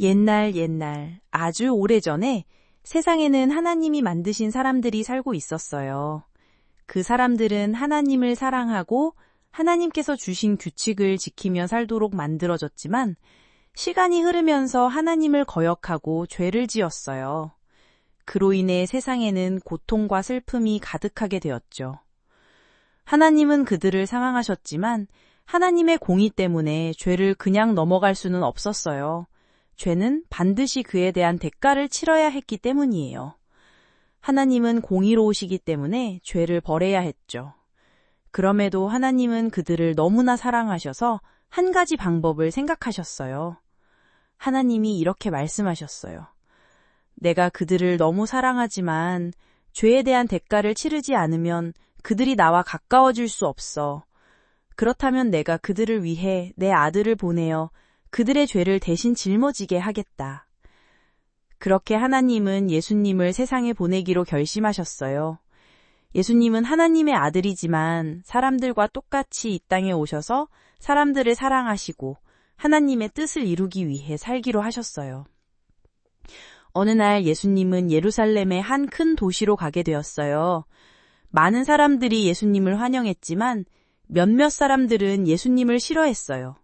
옛날 옛날 아주 오래전에 세상에는 하나님이 만드신 사람들이 살고 있었어요. 그 사람들은 하나님을 사랑하고 하나님께서 주신 규칙을 지키며 살도록 만들어졌지만 시간이 흐르면서 하나님을 거역하고 죄를 지었어요. 그로 인해 세상에는 고통과 슬픔이 가득하게 되었죠. 하나님은 그들을 상황하셨지만 하나님의 공의 때문에 죄를 그냥 넘어갈 수는 없었어요. 죄는 반드시 그에 대한 대가를 치러야 했기 때문이에요. 하나님은 공의로우시기 때문에 죄를 벌해야 했죠. 그럼에도 하나님은 그들을 너무나 사랑하셔서 한 가지 방법을 생각하셨어요. 하나님이 이렇게 말씀하셨어요. 내가 그들을 너무 사랑하지만 죄에 대한 대가를 치르지 않으면 그들이 나와 가까워질 수 없어. 그렇다면 내가 그들을 위해 내 아들을 보내어 그들의 죄를 대신 짊어지게 하겠다. 그렇게 하나님은 예수님을 세상에 보내기로 결심하셨어요. 예수님은 하나님의 아들이지만 사람들과 똑같이 이 땅에 오셔서 사람들을 사랑하시고 하나님의 뜻을 이루기 위해 살기로 하셨어요. 어느 날 예수님은 예루살렘의 한 큰 도시로 가게 되었어요. 많은 사람들이 예수님을 환영했지만 몇몇 사람들은 예수님을 싫어했어요.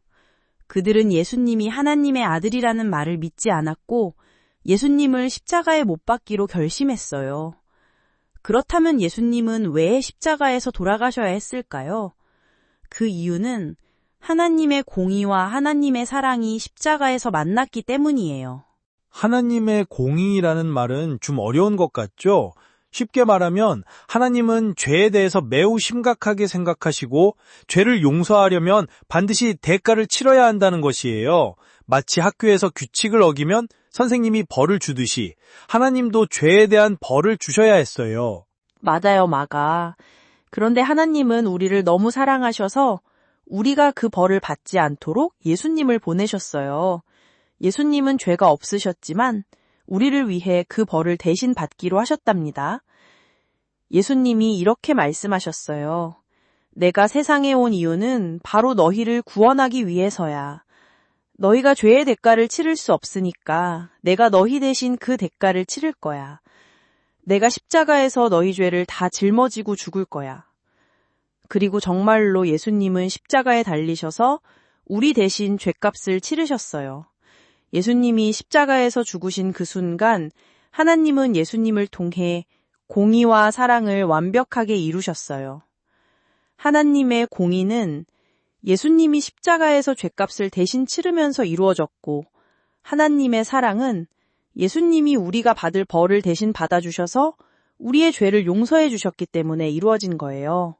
그들은 예수님이 하나님의 아들이라는 말을 믿지 않았고 예수님을 십자가에 못 박기로 결심했어요. 그렇다면 예수님은 왜 십자가에서 돌아가셔야 했을까요? 그 이유는 하나님의 공의와 하나님의 사랑이 십자가에서 만났기 때문이에요. 하나님의 공의라는 말은 좀 어려운 것 같죠? 쉽게 말하면 하나님은 죄에 대해서 매우 심각하게 생각하시고 죄를 용서하려면 반드시 대가를 치러야 한다는 것이에요. 마치 학교에서 규칙을 어기면 선생님이 벌을 주듯이 하나님도 죄에 대한 벌을 주셔야 했어요. 맞아요, 마가. 그런데 하나님은 우리를 너무 사랑하셔서 우리가 그 벌을 받지 않도록 예수님을 보내셨어요. 예수님은 죄가 없으셨지만 우리를 위해 그 벌을 대신 받기로 하셨답니다. 예수님이 이렇게 말씀하셨어요. 내가 세상에 온 이유는 바로 너희를 구원하기 위해서야. 너희가 죄의 대가를 치를 수 없으니까 내가 너희 대신 그 대가를 치를 거야. 내가 십자가에서 너희 죄를 다 짊어지고 죽을 거야. 그리고 정말로 예수님은 십자가에 달리셔서 우리 대신 죄값을 치르셨어요. 예수님이 십자가에서 죽으신 그 순간 하나님은 예수님을 통해 공의와 사랑을 완벽하게 이루셨어요. 하나님의 공의는 예수님이 십자가에서 죄값을 대신 치르면서 이루어졌고 하나님의 사랑은 예수님이 우리가 받을 벌을 대신 받아주셔서 우리의 죄를 용서해 주셨기 때문에 이루어진 거예요.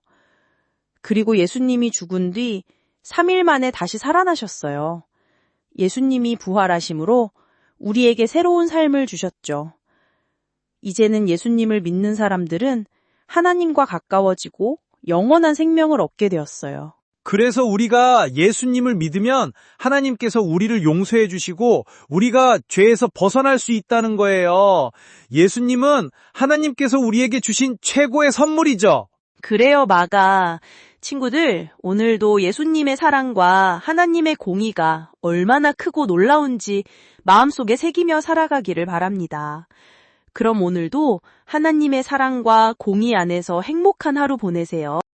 그리고 예수님이 죽은 뒤 3일 만에 다시 살아나셨어요. 예수님이 부활하심으로 우리에게 새로운 삶을 주셨죠. 이제는 예수님을 믿는 사람들은 하나님과 가까워지고 영원한 생명을 얻게 되었어요. 그래서 우리가 예수님을 믿으면 하나님께서 우리를 용서해 주시고 우리가 죄에서 벗어날 수 있다는 거예요. 예수님은 하나님께서 우리에게 주신 최고의 선물이죠. 그래요, 마가. 친구들, 오늘도 예수님의 사랑과 하나님의 공의가 얼마나 크고 놀라운지 마음속에 새기며 살아가기를 바랍니다. 그럼 오늘도 하나님의 사랑과 공의 안에서 행복한 하루 보내세요.